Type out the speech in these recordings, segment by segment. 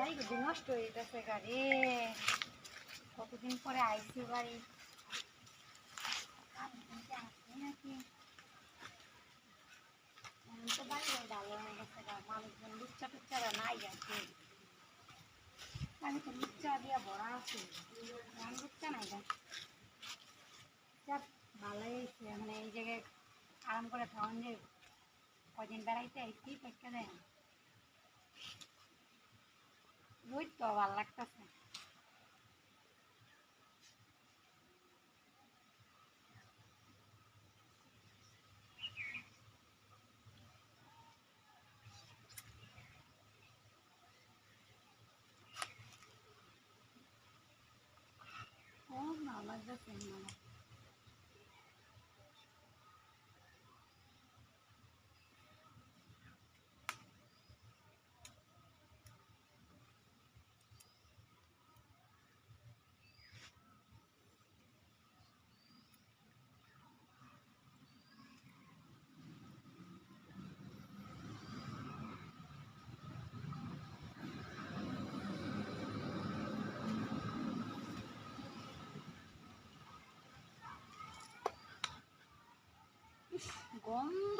গাড়ি যদি নষ্ট হয়ে গেছে গাড়ি। কতদিন পরে আইসি বাড়ি নাকি বাড়ি নাই আমি তো দিয়া ভরা নাই মানে এই জায়গায় আরাম করে খাওয়ান যে কদিন বেড়াইতে আইসি পেটকে দেয় ওই তো ভালো লাগতেছে ও ভালো লাগতেছে মানে ইস, গন্ধ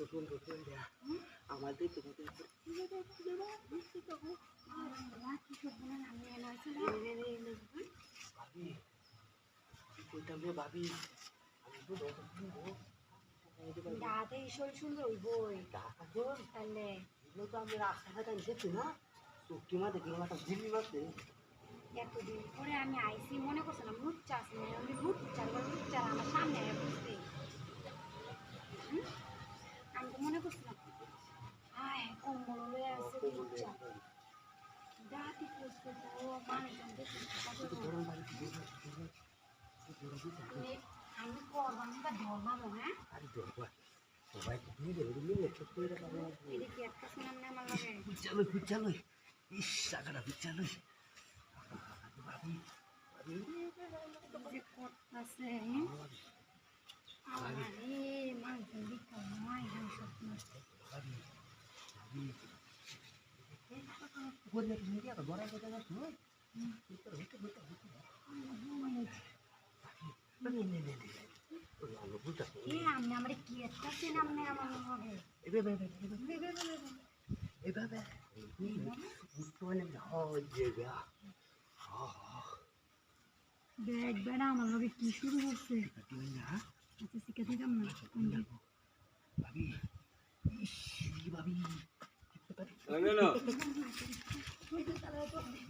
আমি অত সুন্দর সুন্দর আমার দেখতে মতো ভাবি কইতাম রে ভাবি আমি তো অত সুন্দর দাঁতে বই তাহলে তো আমি রাস্তাঘাটে দেখছি না চুক্তি মাঝে কিলো মাথা ঘুরি মারছে এতদিন পরে আমি আইসি মনে করছিলাম লুচ্চা আছে মানে আমি লুচ্চা এবার লুচ্চা আমার সামনে বসছে হুম? আমি তো মনে করছিলাম হায় কম্বল লয়ে আছে লুচ্চা দাঁতি করছে ও মানুষজন দেখে তারপরে গরম বাড়ি আমি- আমি করবাম বা ধরবামও হ্যাঁ দেখবে না আমার হবে কি শুরু করছে আচ্ছা শিখে দিলাম না ভাবি ভাবি 要做什么？